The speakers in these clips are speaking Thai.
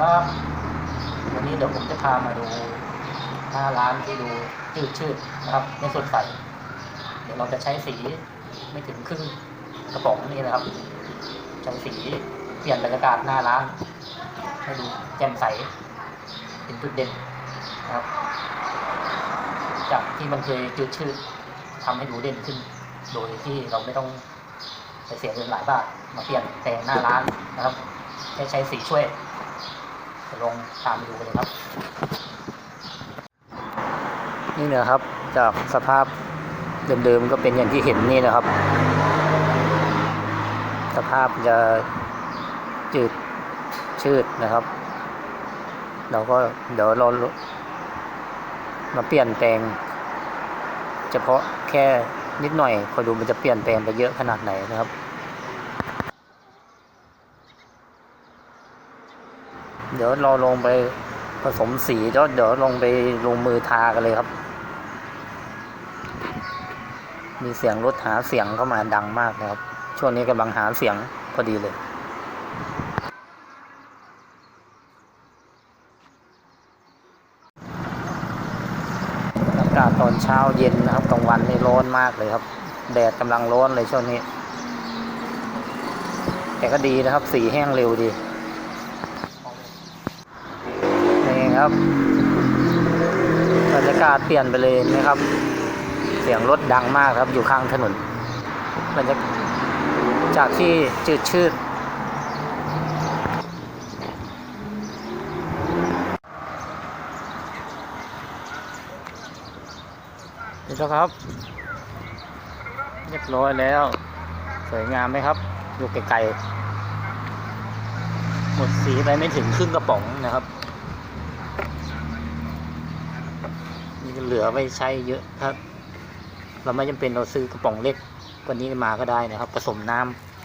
ครับ วันนี้เดี๋ยวผมจะพามาดูหน้าร้านที่ดูจืดชืดนะครับไม่สดใสเดี๋ยวเราจะใช้สีไม่ถึงครึ่งกระป๋องนี่นะครับใช้สีเปลี่ยนบรรยากาศหน้าร้านให้ดูแจ่มใสเป็นจุดเด่นนะครับ จากที่มันเคยจืดชืดทำให้ดูเด่นขึ้น โดยที่เราไม่ต้องไปเสียเงินหลายบาทมาเปลี่ยนแต่งหน้าร้านนะครับแค่ใช้สีช่วย ลองตามดูเลยครับ นี่นะครับ จากสภาพเดิมๆก็เป็นอย่างที่เห็นนี่นะครับ สภาพจะจืดชืดนะครับ เราก็เดี๋ยวเรามาเปลี่ยนแปลง เฉพาะแค่นิดหน่อยคอยดูมันจะเปลี่ยนแปลงไปเยอะขนาดไหนนะครับ เดี๋ยวเราลงไปผสมสีแล้วเดี๋ยวลงไปลงมือทากันเลยครับ มีเสียงรถหาเสียงเข้ามาดังมากนะครับ ช่วงนี้กำลังหาเสียงพอดีเลยอากาศตอนเช้าเย็นนะครับกลางวันนี่ร้อนมากเลยครับ แดดกำลังร้อนเลยช่วงนี้ แต่ก็ดีนะครับ สีแห้งเร็วดี ครับบรรยากาศเปลี่ยนไปเลยนะครับ เสียงรถดังมากครับอยู่ข้างถนนบรรยากาศจากที่จืดชืดนี่ครับ เรียบร้อยแล้ว สวยงามไหมครับ อยู่ไกลๆหมดสีไปไม่ถึงครึ่งกระป๋องนะครับ นี่ก็ เหลือไว้ใช้เยอะถ้าเราไม่จำเป็นเราซื้อกระป๋องเล็กกว่านี้มาก็ได้นะครับ ผสมน้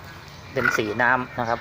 ำเป็นสีน้ำนะครับ